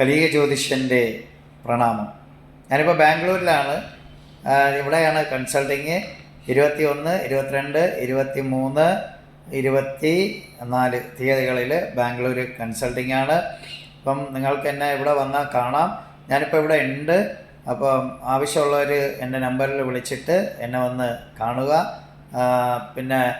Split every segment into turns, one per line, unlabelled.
കലിക ജ്യോതിഷന്റെ പ്രണാമം. ഞാനിപ്പോൾ ബാംഗ്ലൂരിലാണ്. ഇവിടെയാണ് കൺസൾട്ടിങ്. ഇരുപത്തി ഒന്ന് ഇരുപത്തിരണ്ട് ഇരുപത്തി മൂന്ന് ഇരുപത്തി നാല് തീയതികളിൽ ബാംഗ്ലൂർ കൺസൾട്ടിംഗ് ആണ്. അപ്പം നിങ്ങൾക്ക് എന്നെ ഇവിടെ വന്നാൽ കാണാം. ഞാനിപ്പോൾ ഇവിടെ ഉണ്ട്. അപ്പം ആവശ്യമുള്ളവർ എന്റെ നമ്പറിൽ വിളിച്ചിട്ട് എന്നെ വന്ന് കാണുക. പിന്നെ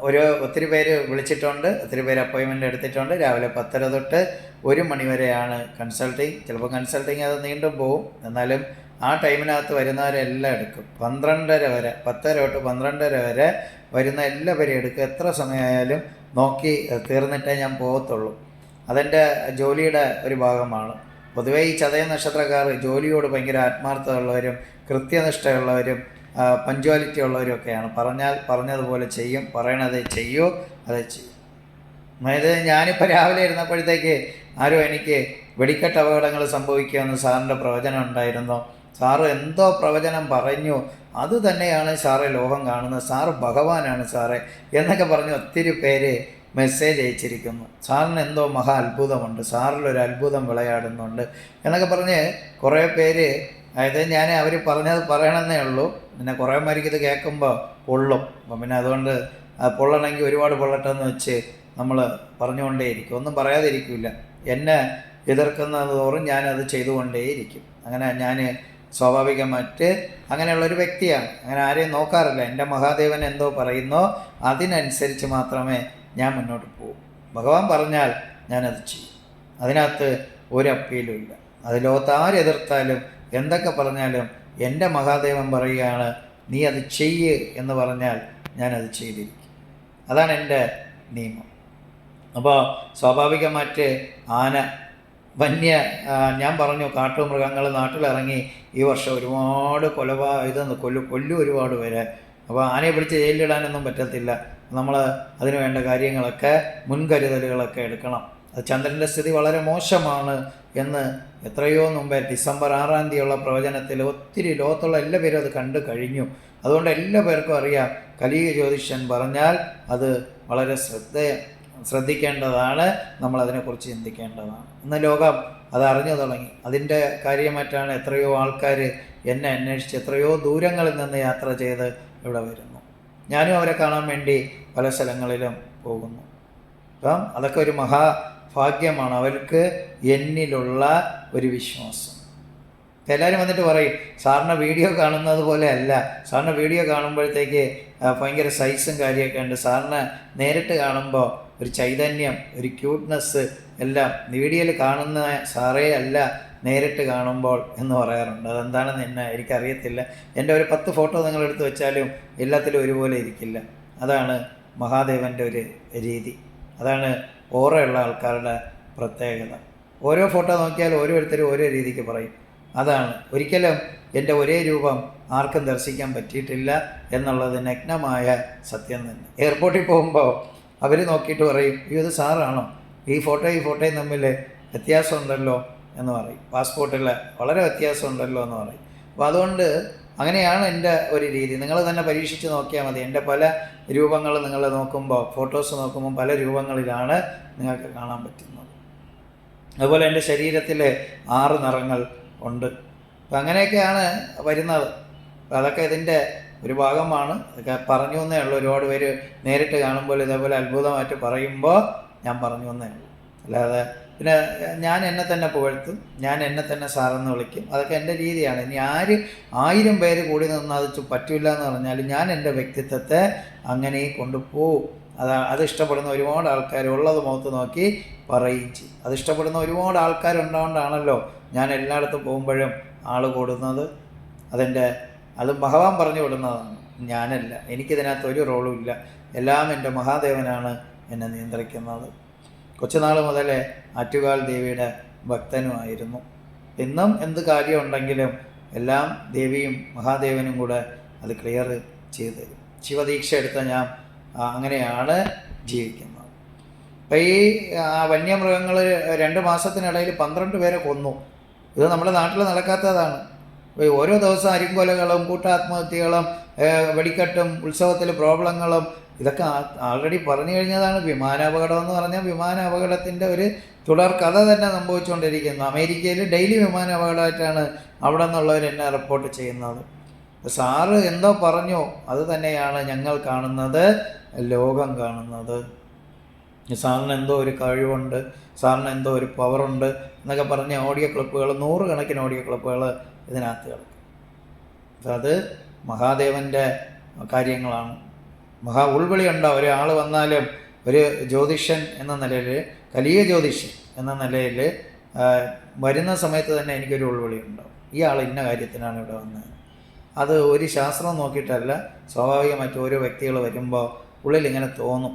ഒരു ഒത്തിരി പേര് വിളിച്ചിട്ടുണ്ട് ഒത്തിരി പേര് അപ്പോയിൻമെന്റ് എടുത്തിട്ടുണ്ട്. രാവിലെ പത്തര തൊട്ട് ഒരു മണി വരെയാണ് കൺസൾട്ടിങ് ചിലപ്പോൾ കൺസൾട്ടിങ് അത് നീണ്ടും പോവും. എന്നാലും ആ ടൈമിനകത്ത് വരുന്നവരെല്ലാം എടുക്കും. പന്ത്രണ്ടര വരെ പത്തര തൊട്ട് പന്ത്രണ്ടര വരെ വരുന്ന എല്ലാവരെയും എടുക്കുക എത്ര സമയമായാലും നോക്കി തീർന്നിട്ടേ ഞാൻ പോകത്തുള്ളൂ. അതെന്റെ ജോലിയുടെ ഒരു ഭാഗമാണ്. പൊതുവേ ഈ ചതയ നക്ഷത്രക്കാർ ജോലിയോട് ഭയങ്കര ആത്മാർത്ഥതയുള്ളവരും കൃത്യനിഷ്ഠയുള്ളവരും പഞ്ച്വാലിറ്റി ഉള്ളവരൊക്കെയാണ്. പറഞ്ഞാൽ പറഞ്ഞതുപോലെ ചെയ്യും പറയണത് ചെയ്യൂ അത് ചെയ്യും. അതായത് ഞാനിപ്പോൾ രാവിലെ ഇരുന്നപ്പോഴത്തേക്ക് ആരോ എനിക്ക് വെടിക്കെട്ട് അപകടങ്ങൾ സംഭവിക്കുമെന്ന് സാറിന്റെ പ്രവചനം ഉണ്ടായിരുന്നു. സാറ് എന്തോ പ്രവചനം പറഞ്ഞു. അത് തന്നെയാണ് സാറെ ലോകം കാണുന്നത്. സാറ് ഭഗവാനാണ് സാറെ എന്നൊക്കെ പറഞ്ഞ് ഒത്തിരി പേര് മെസ്സേജ് അയച്ചിരിക്കുന്നു. സാറിന് എന്തോ മഹാ അത്ഭുതമുണ്ട്. സാറിലൊരു അത്ഭുതം വിളയാടുന്നുണ്ട്. എന്നൊക്കെ പറഞ്ഞ് കുറേ പേര് അതായത് ഞാൻ അവർ പറഞ്ഞത് പറയണമെന്നേ ഉള്ളൂ. പിന്നെ കുറേ മാരിക്കത് കേൾക്കുമ്പോൾ പൊള്ളും. അപ്പം പിന്നെ അതുകൊണ്ട് പൊള്ളണമെങ്കിൽ ഒരുപാട് പൊള്ളട്ടെന്ന് വെച്ച് നമ്മൾ പറഞ്ഞുകൊണ്ടേയിരിക്കും. ഒന്നും പറയാതിരിക്കില്ല. എന്നെ എതിർക്കുന്നത് തോറും ഞാനത് ചെയ്തുകൊണ്ടേയിരിക്കും. അങ്ങനെ ഞാൻ സ്വാഭാവികമായിട്ട് അങ്ങനെയുള്ളൊരു വ്യക്തിയാണ്. അങ്ങനെ ആരെയും നോക്കാറില്ല. എന്റെ മഹാദേവൻ എന്തോ പറയുന്നോ അതിനനുസരിച്ച് മാത്രമേ ഞാൻ മുന്നോട്ട് പോകൂ. ഭഗവാൻ പറഞ്ഞാൽ ഞാനത് ചെയ്യും. അതിനകത്ത് ഒരു അപ്പീലും ഇല്ല അത് ലോകത്ത് ആരെതിർത്താലും എന്തൊക്കെ പറഞ്ഞാലും എന്റെ മഹാദേവൻ പറയുകയാണ് നീ അത് ചെയ്യ് എന്ന് പറഞ്ഞാൽ ഞാനത് ചെയ്തിരിക്കും. അതാണ് എന്റെ നിയമം. അപ്പോൾ സ്വാഭാവികമായിട്ട് ആന വന്യ ഞാൻ പറഞ്ഞു കാട്ടുമൃഗങ്ങൾ നാട്ടിലിറങ്ങി ഈ വർഷം ഒരുപാട് കൊലപാ ഇതെന്ന് കൊല്ലു കൊല്ലു ഒരുപാട് പേര്. അപ്പോൾ ആനയെ പിടിച്ച് ജയിലിലിടാനൊന്നും പറ്റത്തില്ല. നമ്മൾ അതിന് വേണ്ട കാര്യങ്ങളൊക്കെ മുൻകരുതലുകളൊക്കെ എടുക്കണം. അത് ചന്ദ്രന്റെ സ്ഥിതി വളരെ മോശമാണ്. എന്ന് എത്രയോ മുമ്പേ ഡിസംബർ ആറാം തീയതിയുള്ള പ്രവചനത്തിൽ ഒത്തിരി ലോകത്തുള്ള എല്ലാ പേരും അത് കണ്ടു കഴിഞ്ഞു. അതുകൊണ്ട് എല്ലാ പേർക്കും അറിയാം കലിക ജ്യോതിഷൻ പറഞ്ഞാൽ അത് വളരെ ശ്രദ്ധ ശ്രദ്ധിക്കേണ്ടതാണ് നമ്മളതിനെക്കുറിച്ച് ചിന്തിക്കേണ്ടതാണ്. ഇന്ന് ലോകം അത് അറിഞ്ഞു തുടങ്ങി. അതിന്റെ കാര്യമായിട്ടാണ് എത്രയോ ആൾക്കാർ എന്നെ അന്വേഷിച്ച് എത്രയോ ദൂരങ്ങളിൽ നിന്ന് യാത്ര ചെയ്ത് ഇവിടെ വരുന്നു. ഞാനും അവരെ കാണാൻ വേണ്ടി പല സ്ഥലങ്ങളിലും പോകുന്നു. അപ്പം അതൊക്കെ ഒരു മഹാഭാഗ്യമാണ് അവർക്ക് എന്നിലുള്ള ഒരു വിശ്വാസം. എല്ലാവരും വന്നിട്ട് പറയും സാറിന് വീഡിയോ കാണുന്നത് പോലെ അല്ല. സാറിന് വീഡിയോ കാണുമ്പോഴത്തേക്ക് ഭയങ്കര സൈസും കാര്യമൊക്കെ ഉണ്ട്. സാറിന് നേരിട്ട് കാണുമ്പോൾ ഒരു ചൈതന്യം ഒരു ക്യൂട്ട്നെസ് എല്ലാം. വീഡിയോയിൽ കാണുന്ന സാറേ അല്ല നേരിട്ട് കാണുമ്പോൾ എന്ന് പറയാറുണ്ട്. അതെന്താണെന്ന് എന്നെ എനിക്കറിയത്തില്ല. എന്റെ ഒരു പത്ത് ഫോട്ടോ നിങ്ങൾ എടുത്തു വെച്ചാലും എല്ലാത്തിലും ഒരുപോലെ ഇരിക്കില്ല. അതാണ് മഹാദേവന്റെ ഒരു രീതി. അതാണ് ഓറയുള്ള ആൾക്കാരുടെ പ്രത്യേകത. ഓരോ ഫോട്ടോ നോക്കിയാൽ ഓരോരുത്തരും ഓരോ രീതിക്ക് പറയും. അതാണ്. ഒരിക്കലും എന്റെ ഒരേ രൂപം ആർക്കും ദർശിക്കാൻ പറ്റിയിട്ടില്ല എന്നുള്ളത് നഗ്നമായ സത്യം തന്നെ. എയർപോർട്ടിൽ പോകുമ്പോൾ അവർ നോക്കിയിട്ട് പറയും അയ്യോ ഇത് സാറാണോ? ഈ ഫോട്ടോ ഈ ഫോട്ടോയും തമ്മിൽ വ്യത്യാസമുണ്ടല്ലോ? എന്ന് പറയും. പാസ്പോർട്ടിൽ വളരെ വ്യത്യാസമുണ്ടല്ലോ എന്ന് പറയും. അപ്പോൾ അതുകൊണ്ട് അങ്ങനെയാണ് എന്റെ ഒരു രീതി. നിങ്ങൾ തന്നെ പരീക്ഷിച്ച് നോക്കിയാൽ മതി. എന്റെ പല രൂപങ്ങൾ നിങ്ങൾ നോക്കുമ്പോൾ ഫോട്ടോസ് നോക്കുമ്പോൾ പല രൂപങ്ങളിലാണ് നിങ്ങൾക്ക് കാണാൻ പറ്റുന്നത്. അതുപോലെ എന്റെ ശരീരത്തിൽ ആറ് നിറങ്ങൾ ഉണ്ട്. അപ്പം അങ്ങനെയൊക്കെയാണ് വരുന്നത്. അതൊക്കെ ഇതിന്റെ ഒരു ഭാഗമാണ്. ഇതൊക്കെ പറഞ്ഞു എന്നേ ഉള്ളൂ. ഒരുപാട് പേര് നേരിട്ട് കാണുമ്പോൾ ഇതേപോലെ അത്ഭുതമായിട്ട് പറയുമ്പോൾ ഞാൻ പറഞ്ഞു എന്നേ ഉള്ളൂ. അല്ലാതെ പിന്നെ ഞാൻ എന്നെ തന്നെ പുകഴ്ത്തും ഞാൻ എന്നെ തന്നെ സാറെന്ന് വിളിക്കും. അതൊക്കെ എന്റെ രീതിയാണ്. ഇനി ആര് ആയിരം പേര് കൂടി നിന്ന് അത് പറ്റില്ല എന്ന് പറഞ്ഞാൽ ഞാൻ എന്റെ വ്യക്തിത്വത്തെ അങ്ങനെ കൊണ്ടുപോകും. അത് അത് ഇഷ്ടപ്പെടുന്ന ഒരുപാട് ആൾക്കാർ ഉള്ളത് മുഖത്ത് നോക്കി പറയുകയും ചെയ്യും. അത് ഇഷ്ടപ്പെടുന്ന ഒരുപാട് ആൾക്കാരുണ്ടാകൊണ്ടാണല്ലോ ഞാൻ എല്ലായിടത്തും പോകുമ്പോഴും ആൾ കൂടുന്നത് അതെന്റെ അത് ഭഗവാൻ പറഞ്ഞു വിടുന്നതാണ്. ഞാനല്ല എനിക്കിതിനകത്ത് ഒരു റോളും ഇല്ല. എല്ലാം എന്റെ മഹാദേവനാണ് എന്നെ നിയന്ത്രിക്കുന്നത്. കൊച്ചുനാൾ മുതലേ ആറ്റുകാൽ ദേവിയുടെ ഭക്തനുമായിരുന്നു ഇന്നും എന്ത് കാര്യമുണ്ടെങ്കിലും എല്ലാം ദേവിയും മഹാദേവനും കൂടെ അത് ക്ലിയർ ചെയ്ത് ശിവദീക്ഷ എടുത്ത ഞാൻ അങ്ങനെയാണ് ജീവിക്കുന്നത്. അപ്പം ഈ വന്യമൃഗങ്ങൾ രണ്ട് മാസത്തിനിടയിൽ പന്ത്രണ്ട് പേരെ കൊന്നു. ഇത് നമ്മുടെ നാട്ടിൽ നടക്കാത്തതാണ്. ഓരോ ദിവസം അരിങ്കൊലകളും കൂട്ടാത്മഹത്യകളും വെടിക്കെട്ടും ഉത്സവത്തിൽ പ്രോബ്ലങ്ങളും ഇതൊക്കെ ആൾറെഡി പറഞ്ഞു കഴിഞ്ഞതാണ്. വിമാനാപകടം എന്ന് പറഞ്ഞാൽ വിമാനാപകടത്തിന്റെ ഒരു തുടർ കഥ തന്നെ സംഭവിച്ചുകൊണ്ടിരിക്കുന്നു. അമേരിക്കയിൽ ഡെയിലി വിമാനാപകടമായിട്ടാണ് അവിടെ നിന്നുള്ളവർ എന്നെ റിപ്പോർട്ട് ചെയ്യുന്നത്. സാറ് എന്തോ പറഞ്ഞോ. അത് തന്നെയാണ് ഞങ്ങൾ കാണുന്നത് ലോകം കാണുന്നത്. സാറിന് എന്തോ ഒരു കഴിവുണ്ട് സാറിന് എന്തോ ഒരു പവറുണ്ട് എന്നൊക്കെ പറഞ്ഞ ഓഡിയോ ക്ലിപ്പുകൾ നൂറുകണക്കിന് ഓഡിയോ ക്ലിപ്പുകൾ ഇതിനകത്ത് കിടക്കും. അത് മഹാദേവന്റെ കാര്യങ്ങളാണ്. മഹാ ഉൾവിളി ഉണ്ടാവും ഒരാൾ വന്നാലും ഒരു ജ്യോതിഷൻ എന്ന നിലയിൽ കലിയ ജ്യോതിഷൻ എന്ന നിലയിൽ വരുന്ന സമയത്ത് തന്നെ എനിക്കൊരു ഉൾവിളി ഉണ്ടാവും ഈ ആൾ ഇന്ന കാര്യത്തിനാണ് ഇവിടെ വന്നത്? അത് ഒരു ശാസ്ത്രം നോക്കിയിട്ടല്ല സ്വാഭാവികമായിട്ട് ഓരോ വ്യക്തികൾ വരുമ്പോൾ ഉള്ളിൽ ഇങ്ങനെ തോന്നും.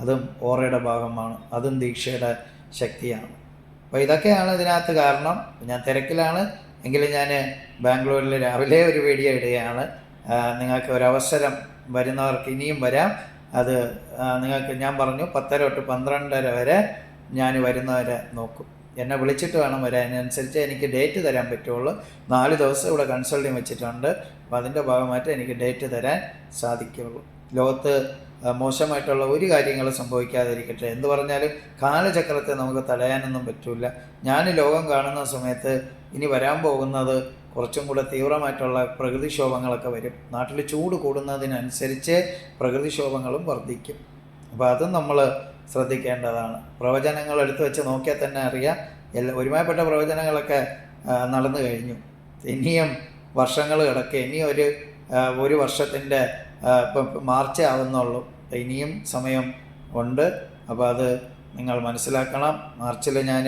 അതും ഓറയുടെ ഭാഗമാണ് അതും ദീക്ഷയുടെ ശക്തിയാണ്. അപ്പോൾ ഇതൊക്കെയാണ് ഇതിനകത്ത് കാരണം. ഞാൻ തിരക്കിലാണ്. എങ്കിലും ഞാൻ ബാംഗ്ലൂരിൽ രാവിലെ ഒരു വീഡിയോ ഇടുകയാണ്. നിങ്ങൾക്ക് ഒരവസരം വരുന്നവർക്ക് ഇനിയും വരാം. അത് നിങ്ങൾക്ക് ഞാൻ പറഞ്ഞു പത്തര തൊട്ട് പന്ത്രണ്ടര വരെ ഞാൻ വരുന്നവരെ നോക്കും. എന്നെ വിളിച്ചിട്ട് വേണം വരാൻ. അതിനനുസരിച്ച് എനിക്ക് ഡേറ്റ് തരാൻ പറ്റുള്ളൂ. നാല് ദിവസം ഇവിടെ കൺസൾട്ടിങ് വെച്ചിട്ടുണ്ട്. അപ്പോൾ അതിന്റെ ഭാഗമായിട്ട് എനിക്ക് ഡേറ്റ് തരാൻ സാധിക്കുള്ളൂ. ലോകത്ത് മോശമായിട്ടുള്ള ഒരു കാര്യങ്ങളും സംഭവിക്കാതിരിക്കട്ടെ. എന്ന് പറഞ്ഞാലും കാലചക്രത്തെ നമുക്ക് തടയാനൊന്നും പറ്റില്ല ഞാൻ ലോകം കാണുന്ന സമയത്ത് ഇനി വരാൻ പോകുന്നത് കുറച്ചും കൂടെ തീവ്രമായിട്ടുള്ള പ്രകൃതിക്ഷോഭങ്ങളൊക്കെ വരും. നാട്ടിൽ ചൂട് കൂടുന്നതിനനുസരിച്ച് പ്രകൃതിക്ഷോഭങ്ങളും വർദ്ധിക്കും. അപ്പോൾ അതും നമ്മൾ ശ്രദ്ധിക്കേണ്ടതാണ്. പ്രവചനങ്ങൾ എടുത്തു വെച്ച് നോക്കിയാൽ തന്നെ അറിയാം. എല്ലാ ഒരുമായപ്പെട്ട പ്രവചനങ്ങളൊക്കെ നടന്നു കഴിഞ്ഞു. ഇനിയും വർഷങ്ങൾ കിടക്കുക ഇനിയും ഒരു ഒരു വർഷത്തിന്റെ മാർച്ച് ആവുന്നുള്ളൂ. ഇനിയും സമയം ഉണ്ട്. അപ്പോൾ അത് നിങ്ങൾ മനസ്സിലാക്കണം. മാർച്ചിൽ ഞാൻ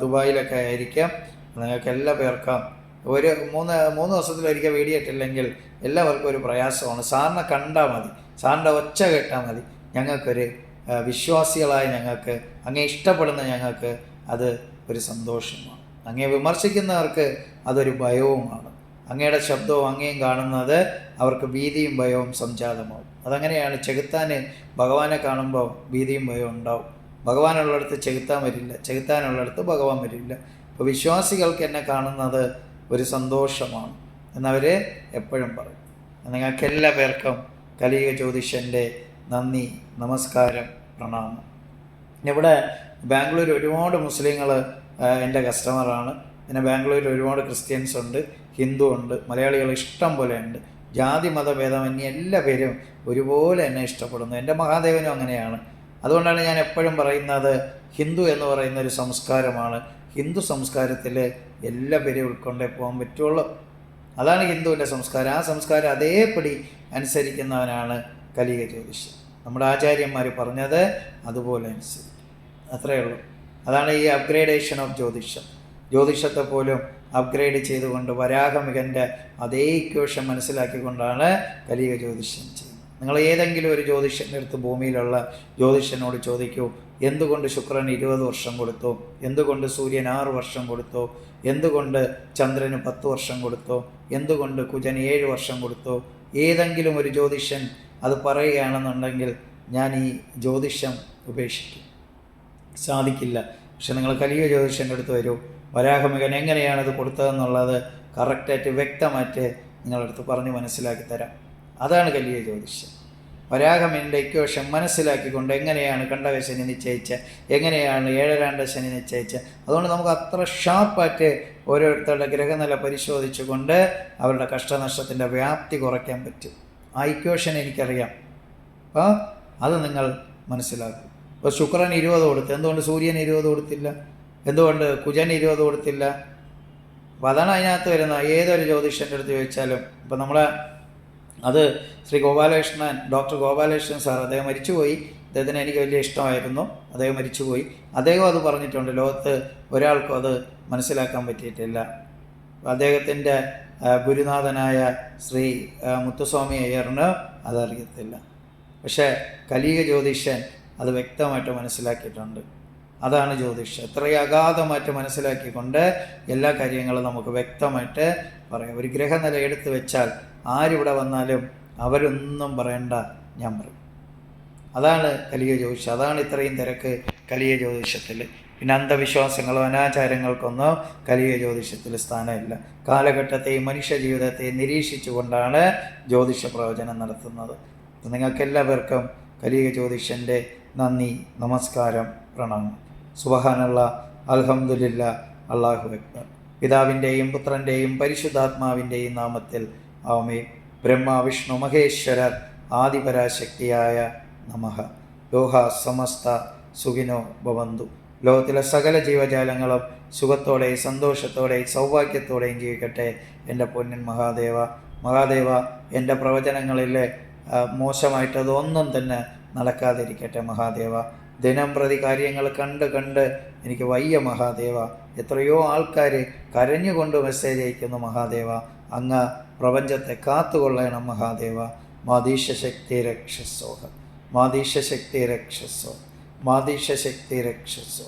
ദുബായിലൊക്കെ ആയിരിക്കാം. നിങ്ങൾക്ക് എല്ലാ പേർക്കും ഒരു മൂന്ന് മൂന്ന് ദിവസത്തിലൊരിക്കൽ വീടിയിട്ടില്ലെങ്കിൽ എല്ലാവർക്കും ഒരു പ്രയാസമാണ്. സാറിനെ കണ്ടാൽ മതി. സാറിന്റെ ഒച്ച കേട്ടാൽ മതി. ഞങ്ങൾക്കൊരു വിശ്വാസികളായ ഞങ്ങൾക്ക് അങ്ങേ ഇഷ്ടപ്പെടുന്ന ഞങ്ങൾക്ക് അത് ഒരു സന്തോഷമാണ്. അങ്ങേ വിമർശിക്കുന്നവർക്ക് അതൊരു ഭയവുമാണ്. അങ്ങയുടെ ശബ്ദവും അങ്ങേയും കാണുന്നത് അവർക്ക് ഭീതിയും ഭയവും സംജാതമാവും. അതങ്ങനെയാണ് ചെകുത്താന് ഭഗവാനെ കാണുമ്പോൾ ഭീതിയും ഭയവും ഉണ്ടാവും. ഭഗവാനുള്ളിടത്ത് ചെകുത്താൻ വരില്ല. ചെകുത്താനുള്ളിടത്ത് ഭഗവാൻ വരില്ല. അപ്പോൾ വിശ്വാസികൾക്ക് എന്നെ കാണുന്നത് ഒരു സന്തോഷമാണ് എന്നവർ എപ്പോഴും പറയും. നിങ്ങൾക്ക് എല്ലാ പേർക്കും കലിക ജ്യോതിഷന്റെ നന്ദി നമസ്കാരം പ്രണാമം. ഇവിടെ ബാംഗ്ലൂർ ഒരുപാട് മുസ്ലിങ്ങൾ എന്റെ കസ്റ്റമറാണ് പിന്നെ ബാംഗ്ലൂരിൽ ഒരുപാട് ക്രിസ്ത്യൻസ് ഉണ്ട് ഹിന്ദു ഉണ്ട് മലയാളികൾ ഇഷ്ടം പോലെ ഉണ്ട്. ജാതി എന്നീ എല്ലാ പേരും ഒരുപോലെ എന്നെ ഇഷ്ടപ്പെടുന്നു. എന്റെ മഹാദേവനും അങ്ങനെയാണ്. അതുകൊണ്ടാണ് ഞാൻ എപ്പോഴും പറയുന്നത് ഹിന്ദു എന്ന് പറയുന്ന ഒരു സംസ്കാരമാണ്. ഹിന്ദു സംസ്കാരത്തിലെ എല്ലാ പേരെയും ഉൾക്കൊണ്ടേ പോകാൻ പറ്റുള്ളൂ. അതാണ് ഹിന്ദുവിന്റെ സംസ്കാരം. ആ സംസ്കാരം അതേപടി അനുസരിക്കുന്നവനാണ് കലിക ജ്യോതിഷം. നമ്മുടെ ആചാര്യന്മാർ പറഞ്ഞത് അതുപോലെ അനുസരിക്കും. അത്രയേ ഉള്ളൂ. അതാണ് ഈ അപ്ഗ്രേഡേഷൻ ഓഫ് ജ്യോതിഷം. ജ്യോതിഷത്തെ പോലും അപ്ഗ്രേഡ് ചെയ്തുകൊണ്ട് വരാഹമികന്റെ അതേ ഇക്വേഷൻ മനസ്സിലാക്കിക്കൊണ്ടാണ് കലിക ജ്യോതിഷം നിങ്ങൾ ഏതെങ്കിലും ഒരു ജ്യോതിഷന്റെ അടുത്ത് ഭൂമിയിലുള്ള ജ്യോതിഷനോട് ചോദിക്കൂ എന്തുകൊണ്ട് ശുക്രൻ ഇരുപത് വർഷം കൊടുത്തു? എന്തുകൊണ്ട് സൂര്യൻ ആറ് വർഷം കൊടുത്തു? എന്തുകൊണ്ട് ചന്ദ്രന് പത്ത് വർഷം കൊടുത്തു? എന്തുകൊണ്ട് കുജൻ ഏഴ് വർഷം കൊടുത്തു? ഏതെങ്കിലും ഒരു ജ്യോതിഷൻ അത് പറയുകയാണെന്നുണ്ടെങ്കിൽ ഞാൻ ഈ ജ്യോതിഷം ഉപേക്ഷിക്കും. സാധിക്കില്ല. പക്ഷെ നിങ്ങൾ കലിയ ജ്യോതിഷന്റെ അടുത്ത് വരൂ. വരാഹമികൻ എങ്ങനെയാണ് ഇത് കൊടുത്തതെന്നുള്ളത് കറക്റ്റായിട്ട് വ്യക്തമായിട്ട് നിങ്ങളടുത്ത് പറഞ്ഞ് മനസ്സിലാക്കി തരാം. അതാണ് കലിയ ജ്യോതിഷം. വരാഹമിന്റെ ഇക്വേഷൻ മനസ്സിലാക്കിക്കൊണ്ട് എങ്ങനെയാണ് കണ്ടക ശനി നിശ്ചയിച്ച എങ്ങനെയാണ് ഏഴരാണ്ട ശനി നിശ്ചയിച്ച അതുകൊണ്ട് നമുക്ക് അത്ര ഷാർപ്പായിട്ട് ഓരോരുത്തരുടെ ഗ്രഹനില പരിശോധിച്ചുകൊണ്ട് അവരുടെ കഷ്ടനഷ്ടത്തിന്റെ വ്യാപ്തി കുറയ്ക്കാൻ പറ്റും. ആ ഇക്വേഷൻ എനിക്കറിയാം. അപ്പോൾ അത് നിങ്ങൾ മനസ്സിലാക്കും. ഇപ്പോൾ ശുക്രൻ ഇരുപത് കൊടുത്തു എന്തുകൊണ്ട് സൂര്യൻ ഇരുപത് കൊടുത്തില്ല? എന്തുകൊണ്ട് കുജൻ ഇരുപത് കൊടുത്തില്ല? അപ്പോൾ അതാണ് അതിനകത്ത് വരുന്ന ഏതൊരു ജ്യോതിഷന്റെ അടുത്ത് ചോദിച്ചാലും ഇപ്പം നമ്മളെ അത് ശ്രീ ഗോപാലകൃഷ്ണൻ ഡോക്ടർ ഗോപാലകൃഷ്ണൻ സാർ അദ്ദേഹം മരിച്ചുപോയി. അദ്ദേഹത്തിന് എനിക്ക് വലിയ ഇഷ്ടമായിരുന്നു. അദ്ദേഹം മരിച്ചുപോയി. അദ്ദേഹം അത് പറഞ്ഞിട്ടുണ്ട് ലോകത്ത് ഒരാൾക്കും അത് മനസ്സിലാക്കാൻ പറ്റിയിട്ടില്ല. അദ്ദേഹത്തിന്റെ ഗുരുനാഥനായ ശ്രീ മുത്തുസ്വാമി അയ്യറിന് അതറിയത്തില്ല പക്ഷേ കലിക ജ്യോതിഷൻ അത് വ്യക്തമായിട്ട് മനസ്സിലാക്കിയിട്ടുണ്ട്. അതാണ് ജ്യോതിഷം. എത്രയും അഗാധമായിട്ട് മനസ്സിലാക്കിക്കൊണ്ട് എല്ലാ കാര്യങ്ങളും നമുക്ക് വ്യക്തമായിട്ട് പറയാം. ഒരു ഗ്രഹനില എടുത്തു വെച്ചാൽ ആരിവിടെ വന്നാലും അവരൊന്നും പറയണ്ട ഞാൻ പറയും. അതാണ് കലിയ ജ്യോതിഷം. അതാണ് ഇത്രയും തിരക്ക് കലിയ ജ്യോതിഷത്തിൽ. പിന്നെ അന്ധവിശ്വാസങ്ങളോ അനാചാരങ്ങൾക്കൊന്നോ കലിയ ജ്യോതിഷത്തിൽ സ്ഥാനമില്ല. കാലഘട്ടത്തെയും മനുഷ്യ ജീവിതത്തെയും നിരീക്ഷിച്ചുകൊണ്ടാണ് ജ്യോതിഷ പ്രവചനം നടത്തുന്നത്. നിങ്ങൾക്കെല്ലാവർക്കും കലിയ ജ്യോതിഷന്റെ നന്ദി നമസ്കാരം പ്രണാമം. സുബഹാനുള്ള അൽഹംദുലില്ല അള്ളാഹു അക്ബർ. പിതാവിന്റെയും പുത്രന്റെയും പരിശുദ്ധാത്മാവിന്റെയും നാമത്തിൽ ആമേ. ബ്രഹ്മ വിഷ്ണു മഹേശ്വരർ ആദിപരാശക്തിയായ നമ. ലോഹ സമസ്ത സുഖിനോ ഭവന്തു. ലോകത്തിലെ സകല ജീവജാലങ്ങളും സുഖത്തോടെ സന്തോഷത്തോടെ സൗഭാഗ്യത്തോടെയും ജീവിക്കട്ടെ എന്റെ പൊന്നിൻ മഹാദേവ. മഹാദേവ എന്റെ പ്രവചനങ്ങളിലെ മോശമായിട്ടതൊന്നും തന്നെ നടക്കാതിരിക്കട്ടെ മഹാദേവ. ദിനം പ്രതി കാര്യങ്ങൾ കണ്ട് കണ്ട് എനിക്ക് വയ്യ മഹാദേവ. എത്രയോ ആൾക്കാർ കരഞ്ഞുകൊണ്ട് മെസ്സേജ് അയക്കുന്നു മഹാദേവ. അങ്ങ് പ്രപഞ്ചത്തെ കാത്തുകൊള്ളണം മഹാദേവ. മാതീശശക്തി രക്ഷസോഹ മാതീശശക്തി രക്ഷസോ മാതീശശക്തി രക്ഷസോ